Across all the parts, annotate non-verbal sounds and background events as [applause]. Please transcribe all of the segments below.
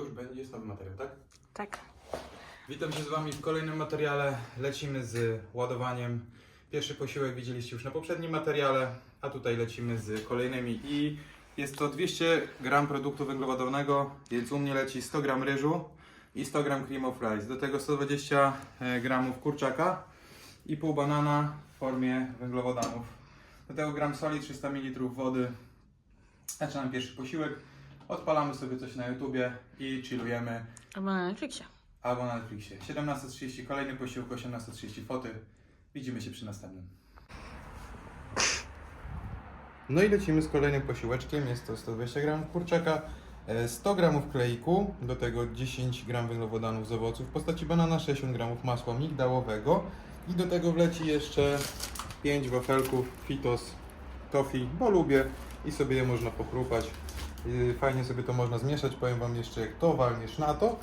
już będzie jest nowy materiał, tak? Tak. Witam się z Wami w kolejnym materiale. Lecimy z ładowaniem. Pierwszy posiłek widzieliście już na poprzednim materiale, a tutaj lecimy z kolejnymi. I jest to 200 gram produktu węglowodornego, więc u mnie leci 100 gram ryżu i 100 gram cream of rice. Do tego 120 gramów kurczaka i pół banana w formie węglowodanów. Do tego gram soli, 300 ml wody. Zaczynamy pierwszy posiłek. Odpalamy sobie coś na YouTubie i chillujemy. Albo na Netflixie. Albo na Netflixie. 17.30 kolejny posiłek, 18.30 foty. Widzimy się przy następnym. No i lecimy z kolejnym posiłeczkiem. Jest to 120 gram kurczaka, e, 100 gramów kleiku, do tego 10 gram węglowodanów z owoców w postaci banana, 60 gramów masła migdałowego i do tego wleci jeszcze 5 wafelków Fitos Toffee, bo lubię i sobie je można pochrupać. Yy, Fajnie sobie to można zmieszać. Powiem Wam jeszcze, jak to walniesz na to,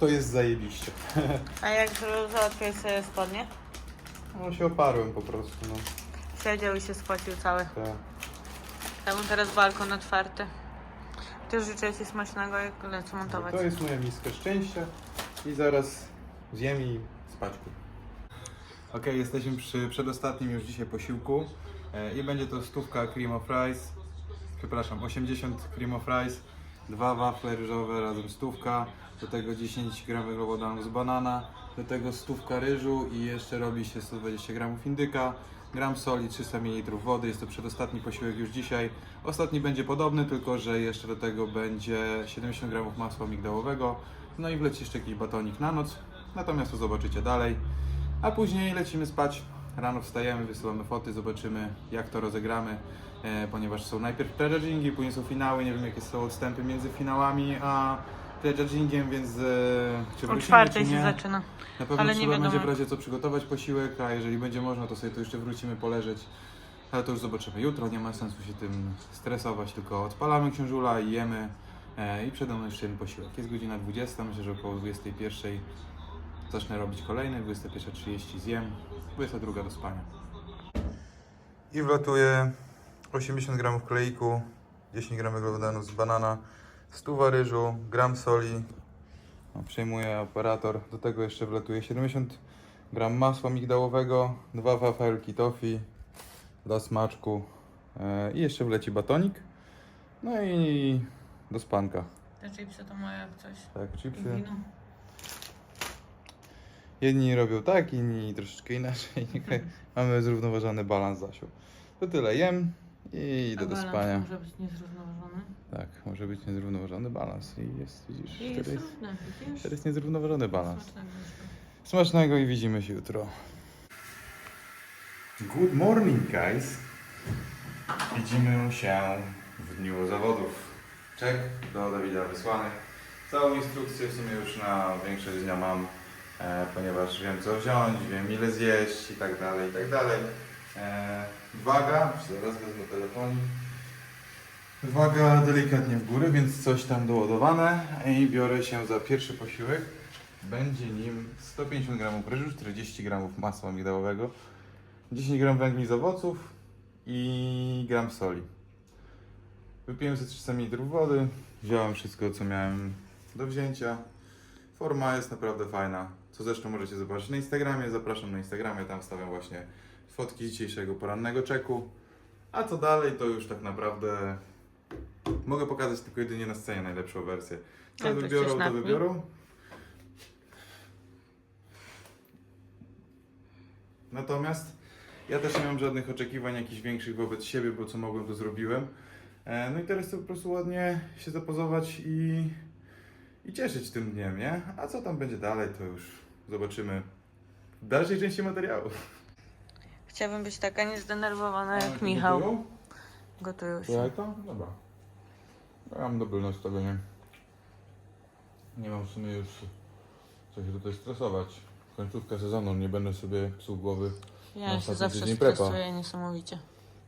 to jest zajebiście. [laughs] A jak załatwiłeś sobie spodnie? No się oparłem po prostu, no. Siedział i się spłacił cały. Tak. Ja mam teraz balkon otwarty. Też życzę Ci smacznego, jak lecę montować. To jest moja miska szczęścia i zaraz zjem i spać. Ok, jesteśmy przy przedostatnim już dzisiaj posiłku e, i będzie to stówka cream of rice, przepraszam, 80 cream of rice, dwa wafle ryżowe razem stówka, do tego 10 gram węglowodanów z banana, do tego stówka ryżu i jeszcze robi się 120 gramów indyka, gram soli, 300 ml wody, jest to przedostatni posiłek już dzisiaj. Ostatni będzie podobny, tylko że jeszcze do tego będzie 70 gramów masła migdałowego, no i wleci jeszcze jakiś batonik na noc, natomiast to zobaczycie dalej. A później lecimy spać. Rano wstajemy, wysyłamy foty, zobaczymy jak to rozegramy, e, ponieważ są najpierw prejudgingi, później są finały. Nie wiem jakie są odstępy między finałami a prejudgingiem, więc e, czy O czwartej się zaczyna. Na pewno ale nie trzeba będzie w razie co przygotować posiłek, a jeżeli będzie można, to sobie to jeszcze wrócimy poleżeć. Ale to już zobaczymy jutro, nie ma sensu się tym stresować, tylko odpalamy książula i jemy. E, I przede mną jeszcze jeden posiłek. Jest godzina 20, myślę, że około 21 zacznę robić kolejny, 21.30 zjem, 22 do spania. I wlatuję 80 gramów kleiku, 10 gram węglowodanów z banana, 100 ryżu, gram soli, no, przejmuję operator. Do tego jeszcze wlatuje 70 gram masła migdałowego, dwa wafelki toffee dla smaczku e, i jeszcze wleci batonik. No i do spanka. Te chipsy to moje jak coś. Tak, I chipsy. wino. Jedni robią tak, inni troszeczkę inaczej. [laughs] Mamy zrównoważony balans Zasiu. To tyle, jem i idę A do spania. może być niezrównoważony. Tak, może być niezrównoważony balans i jest, widzisz, I jest wtedy jest, równy, widzisz? niezrównoważony balans. Smacznego. Smacznego i widzimy się jutro. Good morning, guys. Widzimy się w dniu zawodów. Czek do Dawida wysłany. Całą instrukcję w sumie już na większość dnia mam, ponieważ wiem co wziąć, wiem ile zjeść i tak dalej, i tak dalej. E, waga, zaraz wezmę telefonik. Waga delikatnie w górę, więc coś tam doładowane i biorę się za pierwszy posiłek. Będzie nim 150 gramów ryżu, 40 gramów masła migdałowego, 10 gram węgli z owoców i gram soli. Wypiłem ze 300 ml wody, wziąłem wszystko co miałem do wzięcia. Forma jest naprawdę fajna, co zresztą możecie zobaczyć na Instagramie. Zapraszam na Instagramie, tam wstawiam właśnie fotki dzisiejszego porannego czeku. A co dalej, to już tak naprawdę mogę pokazać tylko jedynie na scenie najlepszą wersję. Co A to wybiorą, to wybiorą. Natomiast ja też nie mam żadnych oczekiwań jakichś większych wobec siebie, bo co mogłem, to zrobiłem. E, No i teraz chcę po prostu ładnie się zapozować i, i cieszyć tym dniem, nie? A co tam będzie dalej, to już zobaczymy w dalszej części materiału. Chciałabym być taka niezdenerwowana jak Michał. Gotują? Gotują się. Jajka? Dobra. Ja mam dobre nastawienie. Nie mam w sumie już co się tutaj stresować. Końcówka sezonu, nie będę sobie psuł głowy. Ja No, się ostatni zawsze tydzień prepa. stresuję niesamowicie.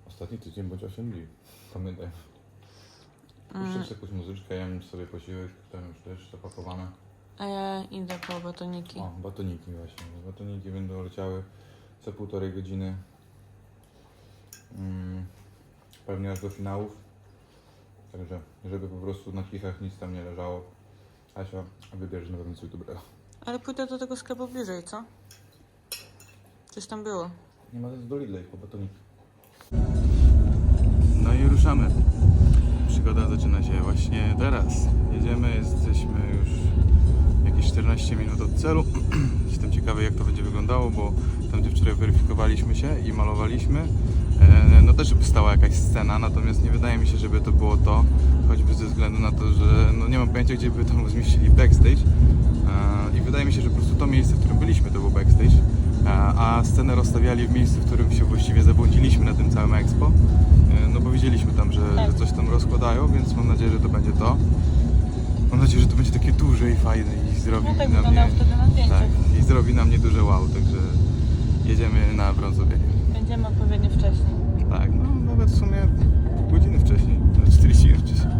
Ostatni tydzień bądź 8 dni. Pamiętaj. Mm, Puszczę jakąś muzyczkę, jem sobie posiłek, tam już też zapakowane. A ja idę po batoniki. O, batoniki właśnie. Batoniki będą leciały co półtorej godziny. Mm, pewnie aż do finałów. Także, żeby po prostu na kichach nic tam nie leżało. Asia, wybierzesz na pewno coś dobrego. Ale pójdę do tego sklepu bliżej, co? Coś tam było. Nie ma do Lidla po batonik. No i ruszamy. Przygoda zaczyna się właśnie teraz. Jedziemy, jesteśmy 14 minut od celu. [clears throat] Jestem ciekawy jak to będzie wyglądało, bo tam gdzie wczoraj weryfikowaliśmy się i malowaliśmy, e, no też by stała jakaś scena, natomiast nie wydaje mi się, żeby to było to, choćby ze względu na to, że no nie mam pojęcia, gdzie by tam zmieścili backstage. E, I wydaje mi się, że po prostu to miejsce, w którym byliśmy, to był backstage, e, a scenę rozstawiali w miejscu, w którym się właściwie zabłądziliśmy na tym całym expo. No bo widzieliśmy tam, że, Tak. że coś tam rozkładają, więc mam nadzieję, że to będzie to. Nadzieję, że to będzie takie duże i fajne i zrobi No tak na mnie... wtedy na zdjęciach. Tak, i zrobi na mnie duże wow, także jedziemy na brązowienie. Będziemy odpowiednio wcześniej. Tak, no nawet w sumie godziny wcześniej, no 40 minut wcześniej.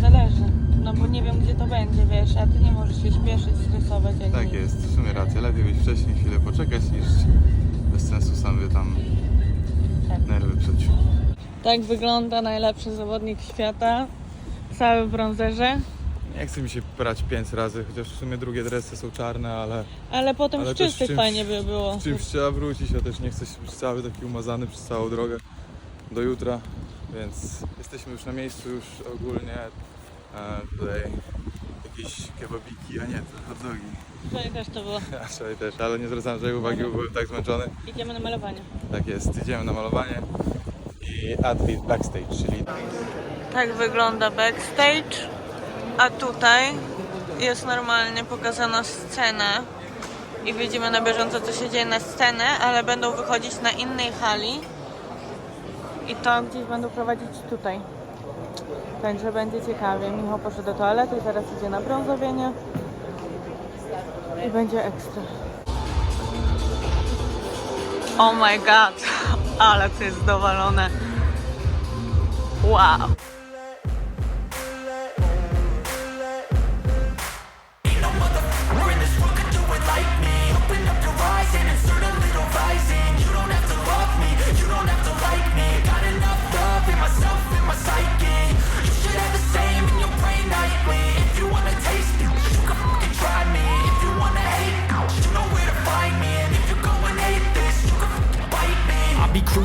Zależy. No bo nie wiem gdzie to będzie, wiesz, a ty nie możesz się śpieszyć, stresować. jak Tak nic. jest, w sumie racja, lepiej być wcześniej, chwilę poczekać niż bez sensu sam tam Tak. nerwy psuć. Tak wygląda najlepszy zawodnik świata. Cały w brązerze. Nie chce mi się brać pięć razy, chociaż w sumie drugie dresy są czarne, ale Ale potem Ale w czystych czymś- fajnie by było. z czymś trzeba wrócić, ja też nie chcę być cały taki umazany przez całą drogę do jutra, więc jesteśmy już na miejscu, już ogólnie e, tutaj jakieś kebabiki, a nie, to hot dogi. Wczoraj też to było. [laughs] Wczoraj też, ale nie zwracałem żadnej uwagi, bo byłem tak zmęczony. Idziemy na malowanie. Tak jest, idziemy na malowanie i Advil Backstage, czyli Tak wygląda backstage. A tutaj jest normalnie pokazana scena. I widzimy na bieżąco co się dzieje na scenę, ale będą wychodzić na innej hali. I to gdzieś będą prowadzić tutaj. Także będzie ciekawie. Michał poszedł do toalety i zaraz idzie na brązowienie. I będzie ekstra. Oh my god, [laughs] ale to jest dowalone. Wow.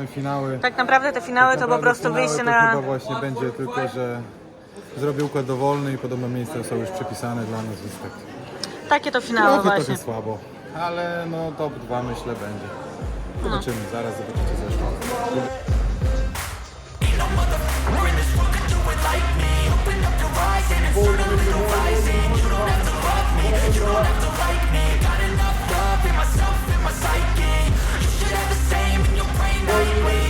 zaczynamy finały. Tak naprawdę te finały to po prostu finały wyjście to na... chyba właśnie będzie tylko, że zrobię układ dowolny i podobno miejsca są już przypisane dla nas, więc tak Takie to finały trochę, właśnie. trochę słabo. Ale no top 2 myślę będzie. Zobaczymy, zaraz zobaczycie zresztą. We're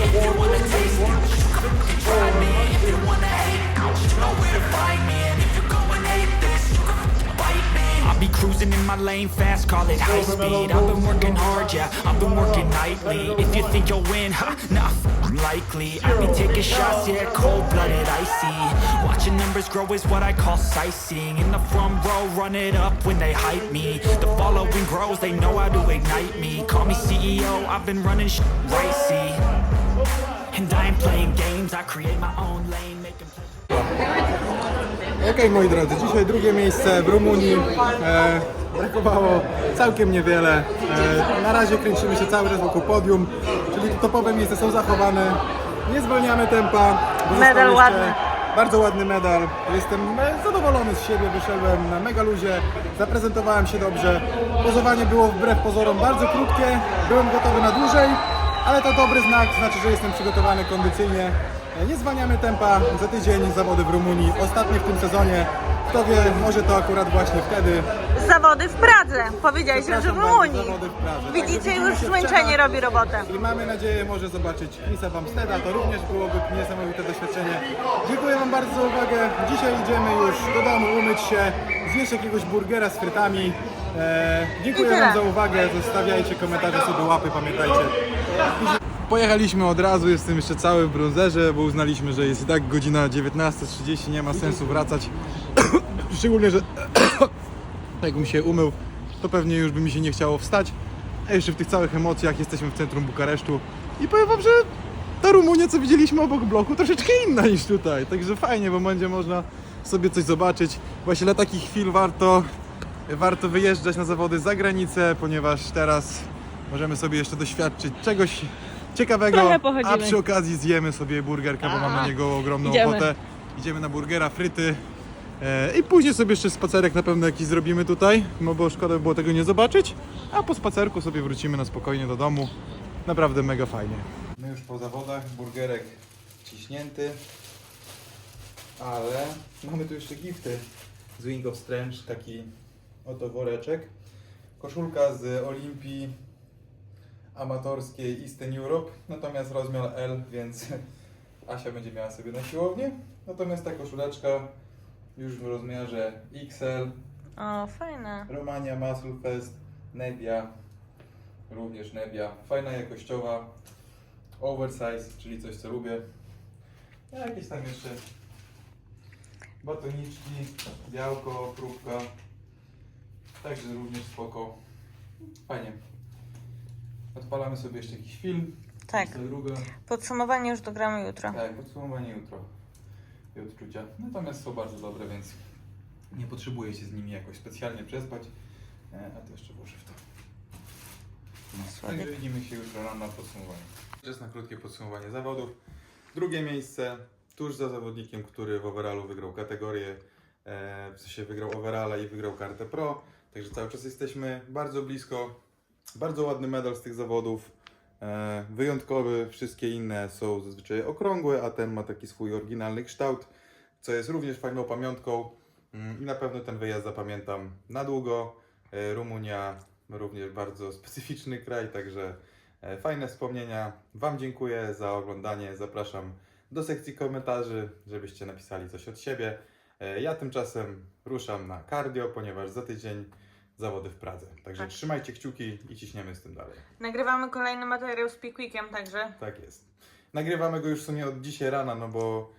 If you wanna taste you can try me If you wanna hate, know where to find me And if you go and hate this, you can bite me I'll be cruising in my lane fast, call it high speed. I've been working hard, yeah, I've been working nightly. If you think you'll win, ha, nah, likely. I be taking shots, yeah, cold-blooded, icy. Watching numbers grow is what I call sightseeing. In the front row, run it up when they hype me. The following grows, they know how to ignite me. Call me CEO, I've been running sh- right, see And I ain't playing games, I create my own lane, Okej moi drodzy, dzisiaj drugie miejsce w Rumunii. E, brakowało całkiem niewiele. E, na razie kręcimy się cały czas wokół podium, czyli topowe miejsca są zachowane. Nie zwalniamy tempa. bo został Medal jeszcze ładny. Bardzo ładny medal. Jestem e, zadowolony z siebie, wyszedłem na mega luzie, zaprezentowałem się dobrze. Pozowanie było wbrew pozorom bardzo krótkie, byłem gotowy na dłużej, ale to dobry znak, znaczy, że jestem przygotowany kondycyjnie. Nie zwalniamy tempa, za tydzień zawody w Rumunii, ostatnie w tym sezonie. Kto wie, może to akurat właśnie wtedy. Zawody w Pradze. Powiedziałeś, że w Przepraszam bardzo, Rumunii. zawody w Pradze. Także Widzicie, widzimy już się w zmęczenie Czechach. robi robotę. I mamy nadzieję może zobaczyć Chrisa Bumsteda, to również byłoby niesamowite doświadczenie. Dziękuję Wam bardzo za uwagę. Dzisiaj idziemy już do domu umyć się, zjeść jakiegoś burgera z frytami. E, dziękuję. Wam za uwagę, zostawiajcie komentarze, sobie łapy, pamiętajcie. Pojechaliśmy od razu, jestem jeszcze cały w brązerze, bo uznaliśmy, że jest i tak godzina 19.30, nie ma sensu wracać. [coughs] Szczególnie, że [coughs] jakbym się umył, to pewnie już by mi się nie chciało wstać. A jeszcze w tych całych emocjach jesteśmy w centrum Bukaresztu i powiem wam, że ta Rumunia, co widzieliśmy obok bloku, troszeczkę inna niż tutaj. Także fajnie, bo będzie można sobie coś zobaczyć. Właśnie dla takich chwil warto, warto wyjeżdżać na zawody za granicę, ponieważ teraz możemy sobie jeszcze doświadczyć czegoś ciekawego, Trochę a przy okazji zjemy sobie burgerka, bo mam na niego ogromną Idziemy. ochotę. Idziemy na burgera, fryty. E, I później sobie jeszcze spacerek na pewno jakiś zrobimy tutaj, no bo szkoda by było tego nie zobaczyć. A po spacerku sobie wrócimy na spokojnie do domu. Naprawdę mega fajnie. My już po zawodach, burgerek ciśnięty, ale mamy tu jeszcze gifty z Wing of Strange, taki oto woreczek. Koszulka z Olimpii amatorskiej Eastern Europe, natomiast rozmiar L, więc [laughs] Asia będzie miała sobie na siłownię. Natomiast ta koszuleczka już w rozmiarze XL, O, fajne. Romania Muscle Fest, Nebia, również Nebia, fajna jakościowa, oversize, czyli coś co lubię. A jakieś tam jeszcze batoniczki, białko, próbka, także również spoko. Fajnie. Odpalamy sobie jeszcze jakiś film. Tak. Druga. Podsumowanie już dogramy jutro. Tak, podsumowanie jutro i odczucia. Natomiast są bardzo dobre, więc nie potrzebuję się z nimi jakoś specjalnie przespać. E, A to jeszcze włożę w to. No, także widzimy się jutro rano na podsumowanie. Czas na krótkie podsumowanie zawodów. Drugie miejsce, tuż za zawodnikiem, który w overallu wygrał kategorię, e, w sensie wygrał overalla i wygrał kartę pro. Także cały czas jesteśmy bardzo blisko. Bardzo ładny medal z tych zawodów. E, wyjątkowy, wszystkie inne są zazwyczaj okrągłe, a ten ma taki swój oryginalny kształt, co jest również fajną pamiątką Mm, i na pewno ten wyjazd zapamiętam na długo. E, Rumunia również bardzo specyficzny kraj, także e, fajne wspomnienia. Wam dziękuję za oglądanie, zapraszam do sekcji komentarzy, żebyście napisali coś od siebie. E, Ja tymczasem ruszam na cardio, ponieważ za tydzień zawody w Pradze. Także Tak. trzymajcie kciuki i ciśniemy z tym dalej. Nagrywamy kolejny materiał z Pickwykiem, także Tak jest. Nagrywamy go już w sumie od dzisiaj rana, no bo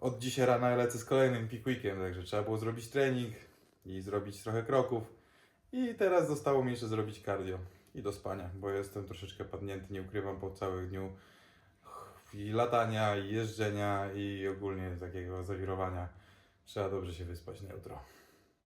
od dzisiaj rana lecę z kolejnym Pickweekiem, także trzeba było zrobić trening i zrobić trochę kroków. I teraz zostało mi jeszcze zrobić cardio i do spania, bo jestem troszeczkę padnięty, nie ukrywam, po całym dniu i latania, i jeżdżenia, i ogólnie takiego zawirowania. Trzeba dobrze się wyspać na jutro.